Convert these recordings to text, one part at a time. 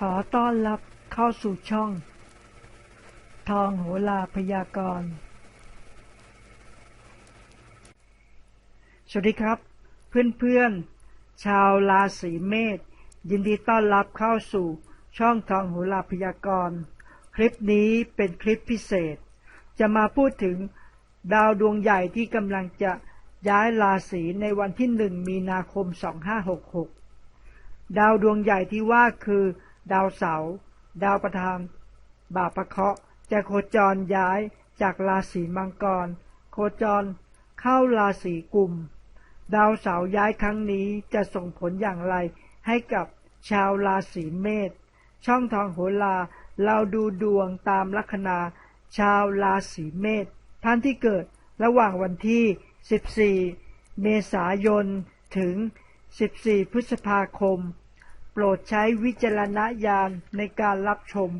ขอต้อนรับเข้าสู่ช่อง ทองโหราพยากรณ์ สวัสดีครับ เพื่อนๆ ชาวราศีเมษยินดีต้อนรับเข้าสู่ช่องทองโหราพยากรณ์ คลิปนี้เป็นคลิปพิเศษ จะมาพูดถึงดาวดวงใหญ่ที่กำลังจะย้ายราศีในวันที่หนึ่งมีนาคม 2566 ดาวดวงใหญ่ที่ว่าคือ ดาวเสาร์ดาวประธานบาปะเคาะจะโคจรย้ายจากราศีมังกร โคจรเข้าราศีกุม ดาวเสาร์ย้ายครั้งนี้จะส่งผลอย่างไรให้กับชาวราศีเมษช่องทองโหราเราดูดวงตามลัคนาชาวราศีเมษท่านที่เกิดระหว่างวันที่ 14 เมษายน ถึง 14 พฤษภาคม โปรดใช้วิจารณญาณในการรับชม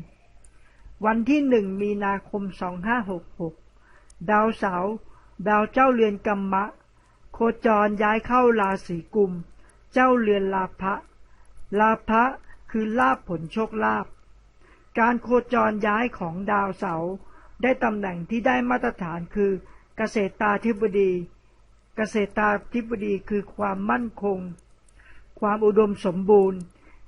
วันที่หนึ่งมีนาคม 2566 ดาวเสาร์ดาวเจ้าเรือนกัมมะ โคจรย้ายเข้าราศีกุม เจ้าเรือนลาภะลาภะคือลาภผลโชคลาภการโคจรย้ายของดาวเสาร์ได้ตำแหน่งที่ได้มาตรฐานคือเกษตราธิบดี เกษตราธิบดีคือความมั่นคง ความอุดมสมบูรณ์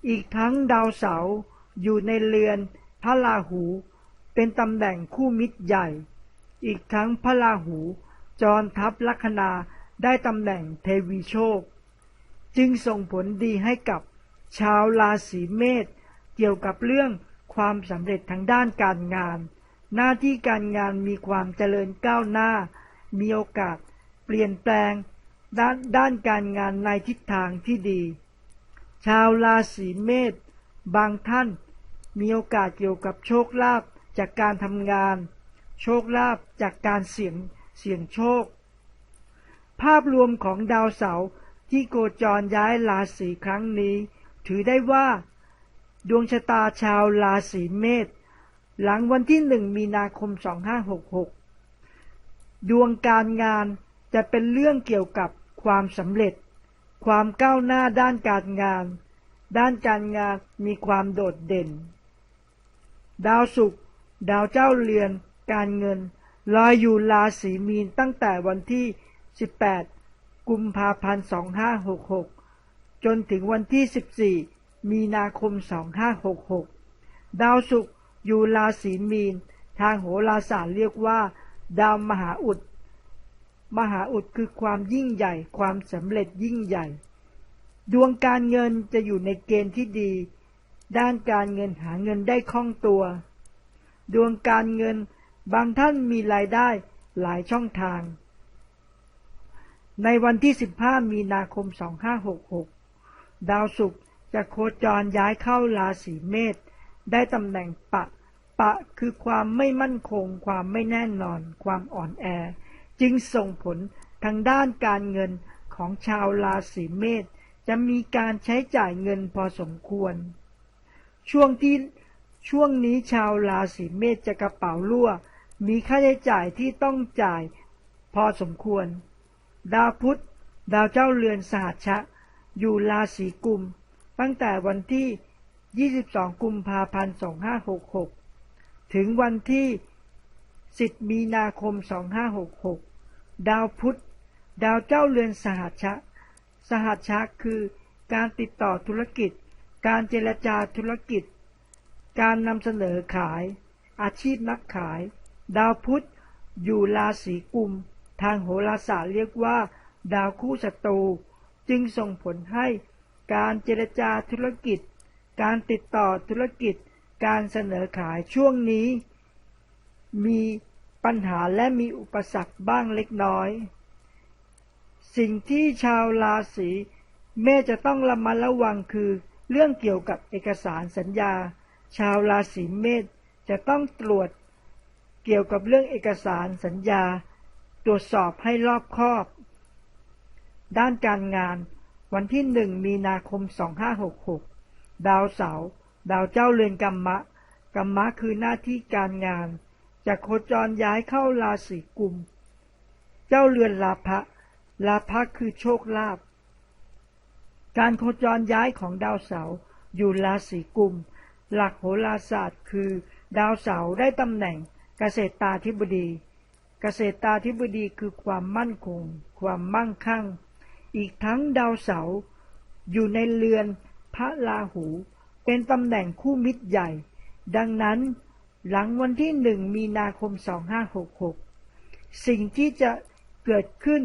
อีกทั้งดาวเสาร์อยู่ในเรือนพระราหู เป็นตำแหน่งคู่มิตรใหญ่ อีกทั้งพระราหู จรทับลัคนาได้ตำแหน่งเทวีโชค จึงส่งผลดีให้กับชาวราศีเมษเกี่ยวกับเรื่องความสำเร็จทางด้านการงาน หน้าที่การงานมีความเจริญก้าวหน้า มีโอกาสเปลี่ยนแปลงด้านด้านการงานในทิศทางที่ดี ชาวราศีเมษบางท่านมีโอกาสเกี่ยวกับโชคลาภจากการทำงาน โชคลาภจากการเสี่ยงเสี่ยงโชค ภาพรวมของดาวเสาร์ที่โกจรย้ายราศีครั้งนี้ ถือได้ว่า ดวงชะตาชาวราศีเมษหลังวันที่หนึ่งมีนาคม 2566 ดวงการงานจะเป็นเรื่องเกี่ยวกับความสำเร็จ ความก้าวหน้าด้านการงาน ด้านการงานมีความโดดเด่น ดาวศุกร์ดาวเจ้าเรือน การเงินลอยอยู่ราศีมีนตั้งแต่วันที่ 18 กุมภาพันธ์ 2566 จนถึงวันที่ 14 มีนาคม 2566 ดาวศุกร์อยู่ราศีมีน ทางโหราศาสตร์เรียกว่า ดาวมหาอุด มหาอุดคือความยิ่งใหญ่ ความสำเร็จยิ่งใหญ่ ดวงการเงินจะอยู่ในเกณฑ์ที่ดี ด้านการเงินหาเงินได้คล่องตัว ดวงการเงินบางท่านมีรายได้หลายช่องทาง ในวันที่ 15 มีนาคม 2566 ดาวศุกร์จะโคจรย้ายเข้าราศีเมษได้ตำแหน่งปะ ปะคือความไม่มั่นคง ความไม่แน่นอน ความอ่อนแอ จึงส่งผลทางด้านการเงินของชาวราศีเมษจะมีการใช้จ่ายเงินพอสมควร ช่วงที่ช่วงนี้ชาวราศีเมษจะกระเป๋ารั่ว มีค่าใช้จ่ายที่ต้องจ่ายพอสมควร ดาวพุธดาวเจ้าเรือนสหัชะ อยู่ราศีกุม ตั้งแต่วันที่ 22 กุมภาพันธ์ 2566 ถึงวันที่ 10 มีนาคม 2566 ดาวพุธ ดาวเจ้าเรือนสหัชชะสหัชชะคือการติดต่อธุรกิจ การเจรจาธุรกิจ การนำเสนอขาย อาชีพนักขาย ดาวพุธอยู่ราศีกุม ทางโหราศาสตร์เรียกว่า ดาวคู่ศัตรูจึงส่งผลให้การเจรจาธุรกิจ การติดต่อธุรกิจ การเสนอขายช่วงนี้ มี ปัญหาและมีอุปสรรคบ้างเล็กน้อย สิ่งที่ชาวราศีเมษจะต้องระมัดระวังคือ เรื่องเกี่ยวกับเอกสารสัญญา ชาวราศีเมษจะต้องตรวจเกี่ยวกับเรื่องเอกสารสัญญา ตรวจสอบให้รอบคอบ ด้านการงาน วันที่หนึ่งมีนาคม 2566 ดาวเสาร์ดาวเจ้าเรือนกัมมะกัมมะคือหน้าที่การงาน จะโคจรย้ายเข้าราศีกุม เจ้าเรือนลาภะลาภะคือโชคลาภการโคจรย้ายของดาวเสาร์อยู่ราศีกุม หลักโหราศาสตร์คือ ดาวเสาร์ได้ตำแหน่งเกษตราธิบดี เกษตราธิบดีคือความมั่นคง ความมั่งคั่ง อีกทั้งดาวเสาร์อยู่ในเรือนพระราหู เป็นตำแหน่งคู่มิตรใหญ่ ดังนั้น หลังวันที่หนึ่งมีนาคม 2566 สิ่งที่จะเกิดขึ้น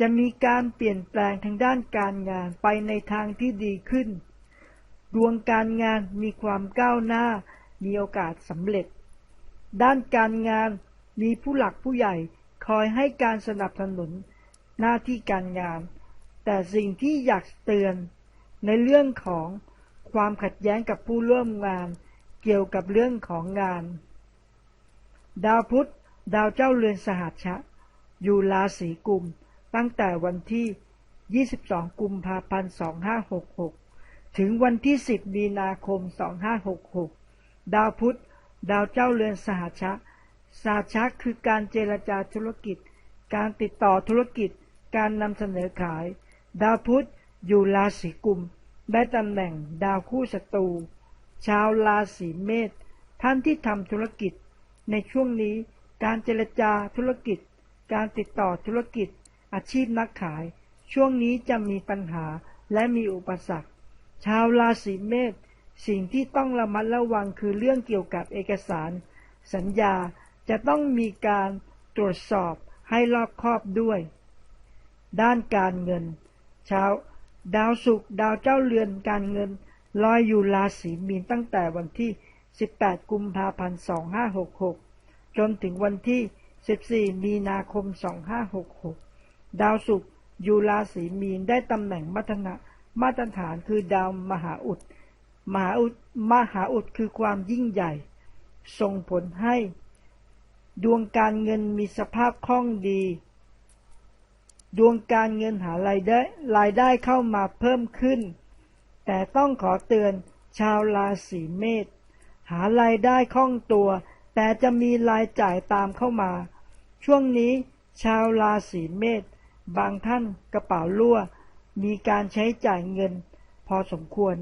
จะมีการเปลี่ยนแปลงทางด้านการงานไปในทางที่ดีขึ้น ดวงการงานมีความก้าวหน้า มีโอกาสสำเร็จ ด้านการงานมีผู้หลักผู้ใหญ่คอยให้การสนับสนุนหน้าที่การงาน แต่สิ่งที่อยากเตือนในเรื่องของความขัดแย้งกับผู้ร่วมงาน เกี่ยวกับเรื่องของงาน ดาวพุธดาวเจ้าเรือนสหัชชะ อยู่ราศีกุม ตั้งแต่วันที่ 22 กุมภาพันธ์ 2566 ถึงวันที่ 10 มีนาคม 2566 ดาวพุธดาวเจ้าเรือนสหัชชะสหัชชะคือการเจรจาธุรกิจ การติดต่อธุรกิจ การนำเสนอขาย ดาวพุธอยู่ราศีกุม ได้ตำแหน่งดาวคู่ศัตรู ชาวราศีเมษท่านที่ทำธุรกิจ ในช่วงนี้การเจรจาธุรกิจ การติดต่อธุรกิจ อาชีพนักขาย ช่วงนี้จะมีปัญหาและมีอุปสรรค ชาวราศีเมษสิ่งที่ต้องระมัดระวังคือเรื่องเกี่ยวกับเอกสาร สัญญาจะต้องมีการตรวจสอบให้รอบคอบด้วย ด้านการเงิน ชาว ดาวศุกร์ดาวเจ้าเรือนการเงิน ลอยอยู่ราศีมีนตั้งแต่วันที่ 18 กุมภาพันธ์ 2566 จนถึงวันที่ 14 มีนาคม 2566 ดาวศุกร์อยู่ราศีมีนได้ตำแหน่งมัตนะมาตรฐานคือดาวมหาอุด มหาอุดมหาอุดคือความยิ่งใหญ่ ส่งผลให้ ดวงการเงินมีสภาพคล่องดี ดวงการเงินหารายได้รายได้เข้ามาเพิ่มขึ้น แต่ต้องขอเตือนชาวราศีเมษหารายได้คล่องตัว แต่จะมีรายจ่ายตามเข้ามา ช่วงนี้ชาวราศีเมษบางท่านกระเป๋ารั่ว มีการใช้จ่ายเงิน พอสมควร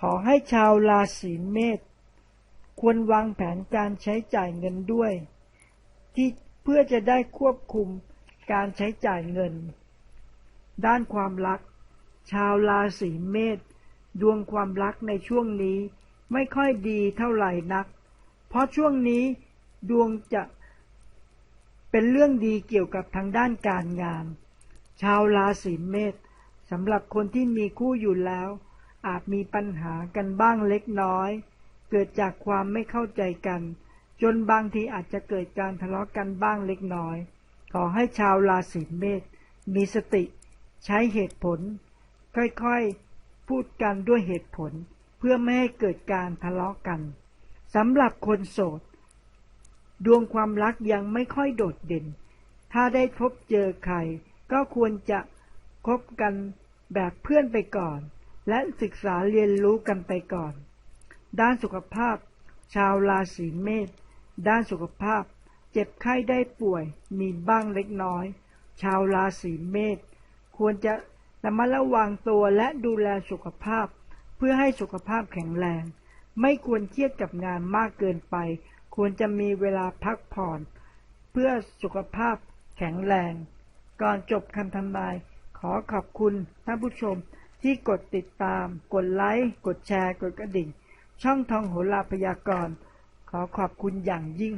ขอให้ชาวราศีเมษควรวางแผนการใช้จ่ายเงินด้วย ที่เพื่อจะได้ควบคุมการใช้จ่ายเงิน ด้านความรัก ชาวราศีเมษ ดวงความรักในช่วงนี้ไม่ค่อยดีเท่าไหร่นัก เพราะช่วงนี้ดวงจะเป็นเรื่องดีเกี่ยวกับทางด้านการงาน ชาวราศีเมษสำหรับคนที่มีคู่อยู่แล้ว อาจมีปัญหากันบ้างเล็กน้อย เกิดจากความไม่เข้าใจกัน จนบางทีอาจจะเกิดการทะเลาะกันบ้างเล็กน้อย ขอให้ชาวราศีเมษมีสติ ใช้เหตุผล ค่อยๆ พูดกันด้วยเหตุผล เพื่อไม่ให้เกิดการทะเลาะกันสำหรับคนโสด ดวงความรักยังไม่ค่อยโดดเด่น ถ้าได้พบเจอใคร ก็ควรจะคบกันแบบเพื่อนไปก่อน และศึกษาเรียนรู้กันไปก่อน ด้านสุขภาพ ชาวราศีเมษด้านสุขภาพ เจ็บไข้ได้ป่วยมีบ้างเล็กน้อย ชาวราศีเมษควรจะ ระมัดระวังตัวและดูแลสุขภาพ เพื่อให้สุขภาพแข็งแรง ไม่ควรเครียดกับงานมากเกินไป ควรจะมีเวลาพักผ่อน เพื่อสุขภาพแข็งแรง ก่อนจบคำทำนาย ขอขอบคุณท่านผู้ชมที่กดติดตาม กดไลค์ กดแชร์ กดกระดิ่ง ช่องทองโหราพยากรณ์ ขอขอบคุณอย่างยิ่ง